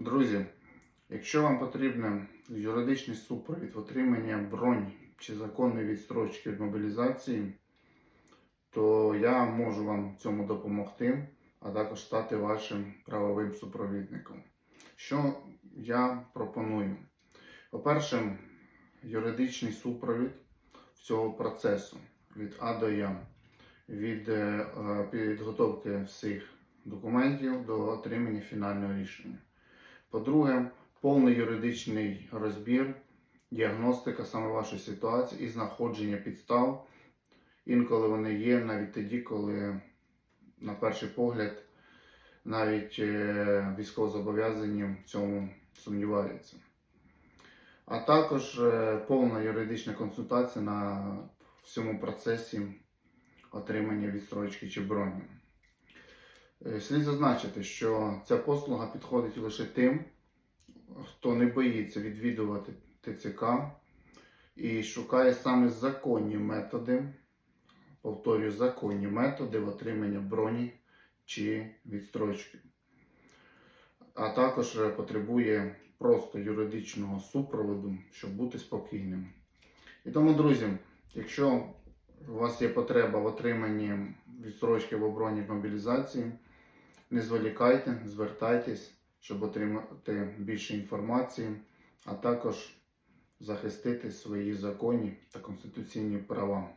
Друзі, якщо вам потрібен юридичний супровід в отримання броні чи законної відстрочки від мобілізації, то я можу вам цьому допомогти, а також стати вашим правовим супровідником. Що я пропоную? По-перше, юридичний супровід цього процесу від А до Я, від е, підготовки всіх документів до отримання фінального рішення. По-друге, повний юридичний розбір, діагностика саме вашої ситуації і знаходження підстав. Інколи вони є навіть тоді, коли, на перший погляд, навіть е, військовозобов'язані в цьому сумніваються. А також е, повна юридична консультація на всьому процесі отримання відстрочки чи броні. Е, Слід зазначити, що ця послуга підходить лише тим, хто не боїться відвідувати ТЦК і шукає саме законні методи, повторюю, законні методи в отримання броні чи відстрочки. А також е, потребує просто юридичного супроводу, щоб бути спокійним. І тому, друзі, якщо у вас є потреба в отриманні відстрочки в обороні мобілізації, не зволікайте, звертайтесь, щоб отримати більше інформації, а також захистити свої законні та конституційні права.